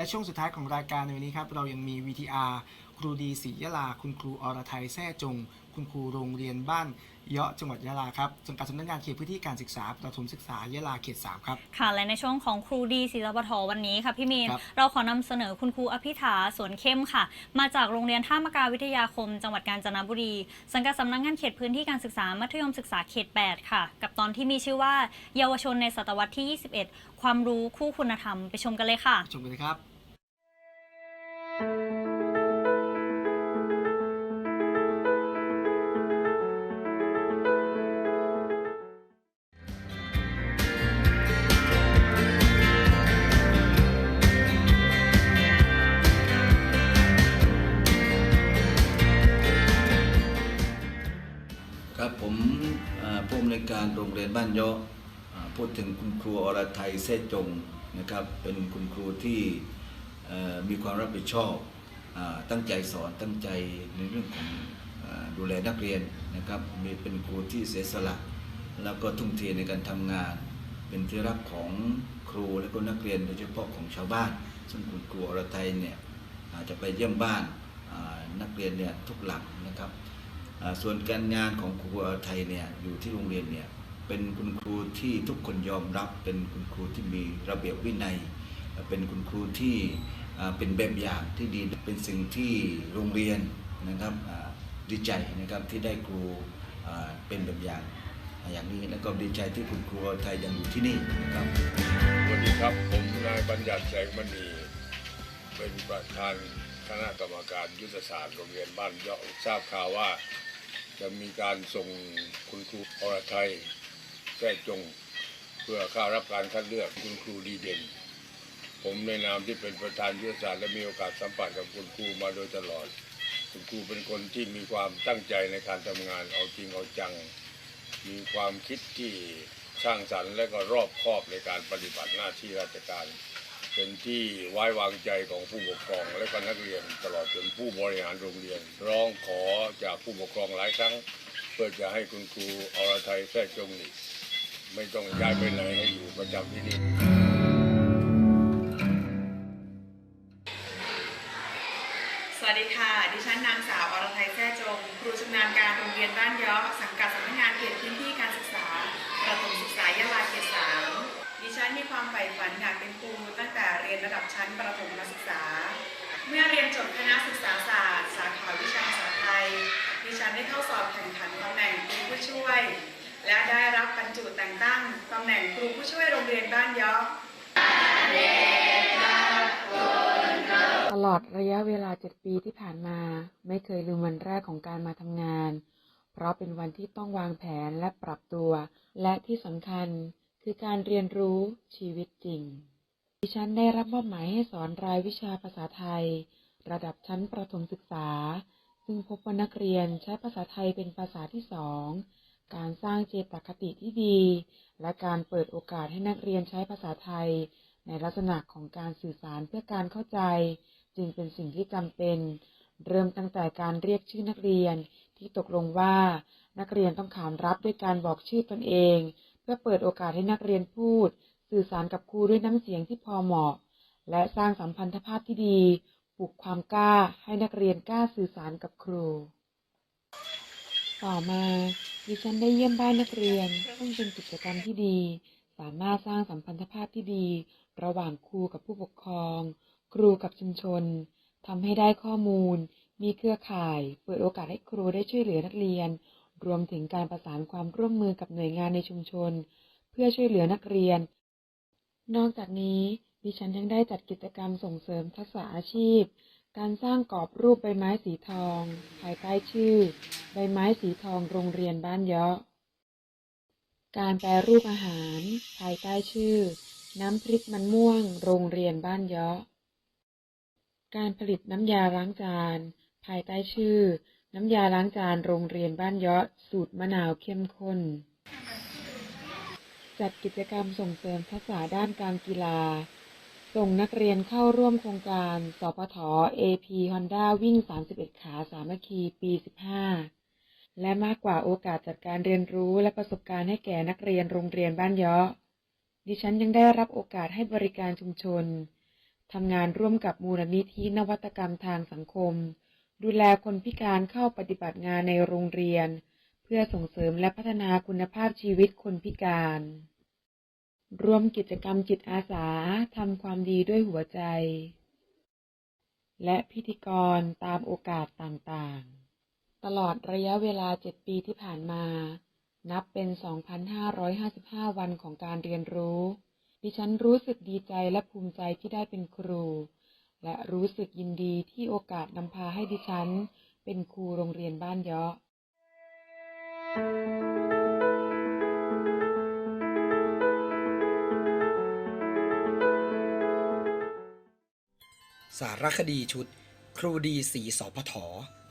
และช่วงสุดท้ายของรายการในวันนี้ครับ เรายังมี VTR ครูดีศรียะลา คุณครูอรไทยแท่จง คุณครูโรงเรียนบ้านเยาะจังหวัดยะลาครับสังกัดสำนักงานเขตพื้นที่การศึกษาประถมศึกษายะลาเขตสามครับ ค่ะ และในช่วงของครูดีศิลปทวันนี้ค่ะพี่มีนครับ เราขอนำเสนอคุณครูอภิธาสวนเข้มค่ะ มาจากโรงเรียนท่ามกาวิทยาคม จังหวัดกาญจนบุรี สังกัดสำนักงานเขตพื้นที่การศึกษามัธยมศึกษาเขต 8 ค่ะ กับตอนที่มีชื่อว่า เยาวชนในศตวรรษที่ 21 ความรู้คู่คุณธรรมไปชมกันเลยค่ะ ชมกันเลยครับ ครับผมผู้อำนวยการโรงเรียนบ้านยอ่าพูดถึงคุณครูอรไทยเซจงนะครับ เป็นคุณครูที่ มีความรับผิดชอบอตั้งใจสอนตั้งใจในเรื่องของอาดูแลนักเรียนนะครับมีเป็นครูที่เสียสละแล้วก็ทุ่มเทในการทำงาน เป็นที่รักของครูและก็นักเรียนโดยเฉพาะของชาวบ้าน ซึ่งคุณครูอรไทยเนี่ยอาจจะไปเยี่ยมบ้านนักเรียนเนี่ยทุกหลังนะครับส่วนการงานของครูอรไทยเนี่ยอยู่ที่โรงเรียนเนี่ยเป็นคุณครูที่ทุกคนยอมรับ เป็นคุณครูที่มีระเบียบวินัย เป็นคุณครูที่ เป็นแบบอย่างที่ดีเป็นสิ่งที่โรงเรียนนะครับดีใจนะครับที่ได้ครูเป็นแบบอย่างอย่างนี้แล้วก็ดีใจที่คุณครูไทยยังอยู่ที่นี่นะครับสวัสดีครับผมนายบัญญัติแสงมณีเป็นประธานคณะกรรมการยุทธศาสตร์โรงเรียนบ้านเยาะทราบข่าวว่า จะมีการส่งคุณครูอรไทยแท้จง เพื่อเข้ารับการคัดเลือกคุณครูดีเด่น ผมในนามที่เป็นประธานยุทธศาสตร์และมีโอกาสสัมผัสกับคุณครูมาโดยตลอด คุณครูเป็นคนที่มีความตั้งใจในการทำงานเอาจริงเอาจัง มีความคิดที่สร้างสรรค์และก็รอบคอบในการปฏิบัติหน้าที่ราชการ เป็นที่ไว้วางใจของผู้ปกครอง และก็นักเรียนตลอดจนผู้บริหารโรงเรียน ร้องขอจากผู้ปกครองหลายครั้ง เพื่อจะให้คุณครูอรไทยแท้จงนี่ไม่ต้องย้ายไปไหนให้อยู่ประจำที่นี่ ค่ะ ดิฉันนางสาวอรไทยแท้จง ครูชำนาญการโรงเรียนบ้านยาะสังกัดสำนักงานเขตพื้นที่การศึกษา ประถมศึกษายะลาเขตสามดิฉันมีความใฝ่ฝันอยากเป็นครูตั้งแต่เรียนระดับชั้นประถมศึกษา เมื่อเรียนจบคณะศึกษาศาสตร์ สาขาวิชาภาษาไทย ดิฉันได้เข้าสอบแข่งขันตำแหน่งครูผู้ช่วย และได้รับบรรจุแต่งตั้งตำแหน่งครูผู้ช่วยโรงเรียนบ้านยาะต ลอดระยะเวลา7ปีที่ผ่านมาไม่เคยลืมวันแรกของการมาทำงาน เพราะเป็นวันที่ต้องวางแผนและปรับตัว และที่สำคัญคือการเรียนรู้ชีวิตจริง ดิฉันได้รับมอบหมายให้สอนรายวิชาภาษาไทย ระดับชั้นประถมศึกษา ซึ่งพบว่านักเรียนใช้ภาษาไทยเป็นภาษาที่สอง การสร้างเจตคติที่ดี และการเปิดโอกาสให้นักเรียนใช้ภาษาไทย ในลักษณะของการสื่อสารเพื่อการเข้าใจ จึงเป็นสิ่งที่จำเป็น เริ่มตั้งแต่การเรียกชื่อนักเรียนที่ตกลงว่านักเรียนต้องขานรับด้วยการบอกชื่อตนเอง เพื่อเปิดโอกาสให้นักเรียนพูด สื่อสารกับครูด้วยน้ำเสียงที่พอเหมาะ และสร้างสัมพันธภาพที่ดีปลูกความกล้าให้นักเรียนกล้าสื่อสารกับครู ต่อมาดิฉันได้เยี่ยมบ้านนักเรียน ซึ่งเป็นกิจกรรมที่ดี สามารถสร้างสัมพันธภาพที่ดี ระหว่างครูกับผู้ปกครอง ครูกับชุมชนทำให้ได้ข้อมูล มีเครือข่าย เปิดโอกาสให้ครูได้ช่วยเหลือนักเรียน รวมถึงการประสานความร่วมมือกับหน่วยงานในชุมชน เพื่อช่วยเหลือนักเรียน นอกจากนี้ดิฉันยังได้จัดกิจกรรมส่งเสริมทักษะอาชีพ การสร้างกรอบรูปใบไม้สีทอง ภายใต้ชื่อ ใบไม้สีทองโรงเรียนบ้านเยาะ การแปรรูปอาหาร ภายใต้ชื่อ น้ำพริกมันม่วง โรงเรียนบ้านเยาะ การผลิตน้ำยาล้างจาน ภายใต้ชื่อ น้ำยาล้างจานโรงเรียนบ้านเยาะสูตรมะนาวเข้มข้น จัดกิจกรรมส่งเสริมทักษะด้านการกีฬา ส่งนักเรียนเข้าร่วมโครงการ สปท AP Honda วิ่ง 31 ขาสามัคคีปี 15 และมากกว่าโอกาสจัดการเรียนรู้และประสบการณ์ให้แก่นักเรียนโรงเรียนบ้านเยาะ ดิฉันยังได้รับโอกาสให้บริการชุมชน ทำงานร่วมกับมูลนิธินวัตกรรมทางสังคม ดูแลคนพิการเข้าปฏิบัติงานในโรงเรียน เพื่อส่งเสริมและพัฒนาคุณภาพชีวิตคนพิการ ร่วมกิจกรรมจิตอาสาทำความดีด้วยหัวใจ และพิธีกรตามโอกาสต่างๆ ตลอดระยะเวลา 7 ปีที่ผ่านมา นับเป็น 2,555 วันของการเรียนรู้ ดิฉันรู้สึกดีใจและภูมิใจที่ได้เป็นครู และรู้สึกยินดีที่โอกาสนำพาให้ดิฉัน เป็นครูโรงเรียนบ้านเยาะสารคดีชุด ครูดีสีสพท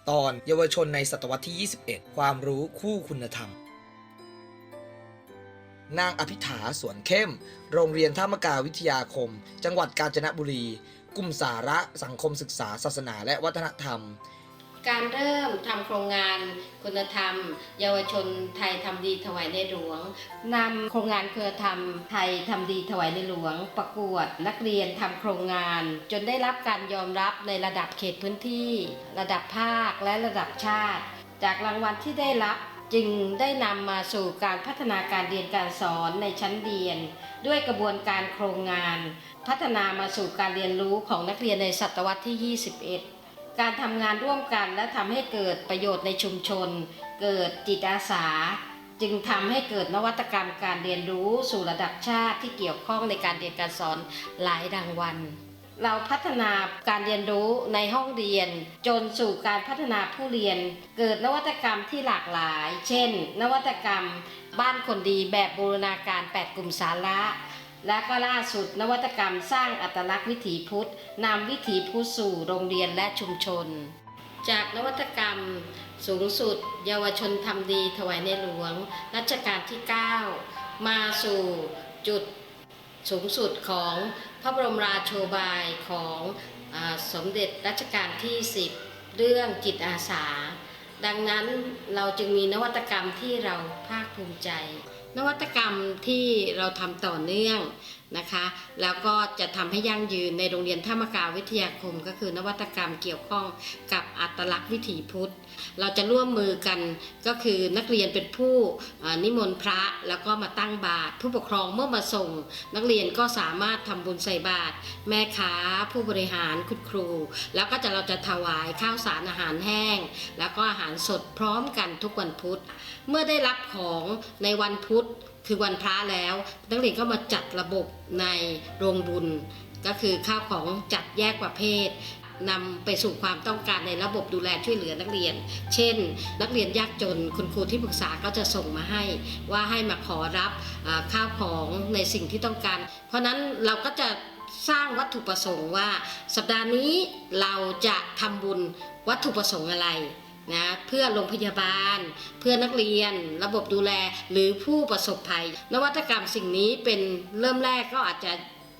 ตอนเยาวชนในศตวรรษที่ 21 ความรู้คู่คุณธรรม นางอภิถาสวนเข้ม โรงเรียนท่ามกาวิทยาคม จังหวัดกาญจนบุรี กลุ่มสาระสังคมศึกษา ศาสนาและวัฒนธรรม การเริ่มทำโครงงานคุณธรรม เยาวชนไทยทำดีถวายในหลวงนำโครงงานคุณธรรม ไทยทำดีถวายในหลวง ประกวดนักเรียนทำโครงงาน จนได้รับการยอมรับในระดับเขตพื้นที่ ระดับภาคและระดับชาติ จากรางวัลที่ได้รับ จึงได้นำมาสู่การพัฒนาการเรียนการสอนในชั้นเรียน ด้วยกระบวนการโครงงาน พัฒนามาสู่การเรียนรู้ของนักเรียนในศตวรรษที่ 21 การทำงานร่วมกันและทำให้เกิดประโยชน์ในชุมชน เกิดจิตอาสา จึงทำให้เกิดนวัตกรรมการเรียนรู้สู่ระดับชาติที่เกี่ยวข้องในการเรียนการสอนหลายรางวัล เราพัฒนาการเรียนรู้ในห้องเรียน จนสู่การพัฒนาผู้เรียน เกิดนวัตกรรมที่หลากหลาย เช่น นวัตกรรม บ้านคนดีแบบบูรณาการ 8 กลุ่มสาระ และก็ล่าสุดนวัตกรรมสร้างอัตลักษณ์วิถีพุทธนำวิถีพุทธสู่โรงเรียนและชุมชน จากนวัตกรรมสูงสุด เยาวชนทำดีถวายในหลวง รัชกาลที่ 9 มาสู่จุดสูงสุดของ พระบรมราโชบายของอสมเด็จรัชกาลที่ 10 เรื่องจิตอาสา ดังนั้นเราจึงมีนวัตกรรมที่เราภาคภูมิใจ นวัตกรรมที่เราทำต่อเนื่อง นะคะ แล้วก็จะทำให้ยั่งยืนในโรงเรียนท่ามกาวิทยาคม ก็คือนวัตกรรมเกี่ยวข้องกับอัตลักษณ์วิถีพุทธ เราจะร่วมมือกันก็คือนักเรียนเป็นผู้นิมนต์พระแล้วก็มาตั้งบาตรผู้ปกครองเมื่อมาส่ง นักเรียนก็สามารถทำบุญใส่บาตรแม่ค้า ผู้บริหารคุณครู แล้วก็จะเราจะถวายข้าวสารอาหารแห้ง แล้วก็อาหารสดพร้อมกันทุกวันพุธ เมื่อได้รับของในวันพุธ คือวันพระแล้ว นักเรียนก็มาจัดระบบในโรงบุญ ก็คือข้าวของจัดแยกประเภทนำไปสู่ความต้องการในระบบดูแลช่วยเหลือนักเรียน เช่น นักเรียนยากจนคุณครูที่ปรึกษาก็จะส่งมาให้ ว่าให้มาขอรับข้าวของในสิ่งที่ต้องการ เพราะฉะนั้นเราก็จะสร้างวัตถุประสงค์ว่า สัปดาห์นี้เราจะทำบุญวัตถุประสงค์อะไร นะเพื่อโรงพยาบาล เพื่อนักเรียน ระบบดูแลหรือผู้ประสบภัย นวัตกรรมสิ่งนี้เป็นเริ่มแรกก็อาจจะ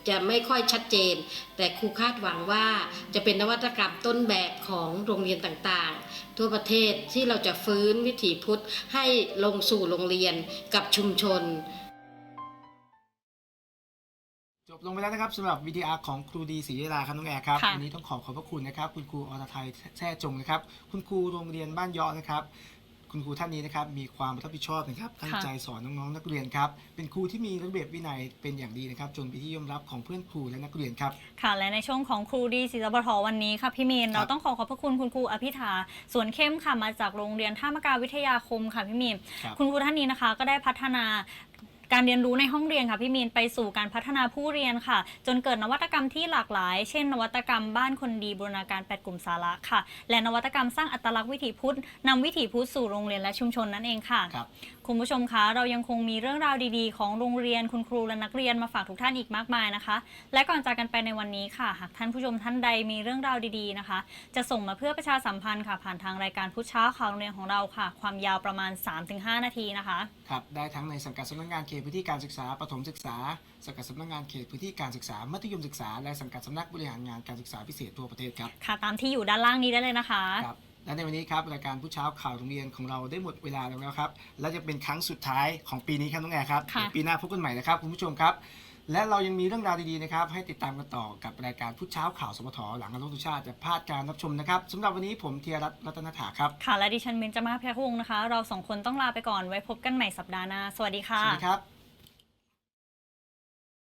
จะไม่ค่อยชัดเจน แต่ครูคาดหวังว่าจะเป็นนวัตกรรมต้นแบบของโรงเรียนต่างๆ ทั่วประเทศที่เราจะฟื้นวิถีพุทธให้ลงสู่โรงเรียนกับชุมชน จบลงไปแล้วนะครับสำหรับวิดีอาร์ของครูดีศรีเวลาครับน้องแอร์ครับค่ะวันนี้ต้องขอขอบพระคุณนะครับ คุณครูอรไทยแท้จงนะครับ คุณครูโรงเรียนบ้านเยาะนะครับ คุณครูท่านนี้นะครับมีความรับผิดชอบนะครับตั้งใจสอนน้องๆนักเรียนครับเป็นครูที่มีระเบียบวินัยเป็นอย่างดีนะครับ จนเป็นที่ยอมรับของเพื่อนครูและนักเรียนครับ ค่ะ และในช่วงของครูดีศิลปทวันนี้ค่ะพี่มีนครับเราต้องขอขอบพระคุณคุณครูอภิธาสวนเข้มค่ะมาจากโรงเรียนท่ามกาวิทยาคมค่ะพี่มีนครับ คุณครูท่านนี้นะคะก็ได้พัฒนา การเรียนรู้ในห้องเรียนค่ะพี่มีนไปสู่การพัฒนาผู้เรียนค่ะ จนเกิดนวัตกรรมที่หลากหลาย เช่น นวัตกรรมบ้านคนดีบูรณาการ8กลุ่มสาระค่ะ และนวัตกรรมสร้างอัตลักษณ์วิถีพุทธนำวิถีพุทธสู่โรงเรียนและชุมชนนั่นเองค่ะ ครับคุณผู้ชมคะเรายังคงมีเรื่องราวดีๆ ของโรงเรียนคุณครูและนักเรียนมาฝากทุกท่านอีกมากมายนะคะ และก่อนจากกันไปในวันนี้ค่ะ หากท่านผู้ชมท่านใดมีเรื่องราวดีๆนะคะ จะส่งมาเพื่อประชาสัมพันธ์ค่ะ ผ่านทางรายการพุชเช้าข่าวโรงเรียนของเราค่ะ ความยาวประมาณ 3-5 นาทีนะคะครับได้ทั้งในสังกัดสำนักงานเขตพื้นที่การศึกษาประถมศึกษา สังกัดสำนักงานเขตพื้นที่การศึกษามัธยมศึกษา และสังกัดสำนักบริหารงานการศึกษาพิเศษทั่วประเทศครับค่ะตามที่อยู่ด้านล่างนี้ได้เลยนะคะครับ และในวันนี้ครับรายการผู้เช้าข่าวโรงเรียนของเราได้หมดเวลาแล้วครับ และจะเป็นครั้งสุดท้ายของปีนี้ครับน้องแอร์ครับค่ะเดี๋ยวปีหน้าพบกันใหม่นะครับคุณผู้ชมครับ และเรายังมีเรื่องราวดีๆนะครับ ให้ติดตามกันต่อกับรายการพุชเช้าข่าวสปทหลังอารมทุกชาติจะพลาดการรับชมนะครับสำหรับวันนี้ผมเทียรัตน์รัตนถาครับค่ะและดิฉันเบนจามาแพรพวงศ์นะคะ เราสองคนต้องลาไปก่อนไว้พบกันใหม่สัปดาห์หน้าสวัสดีสค่ะ วัสดีครับ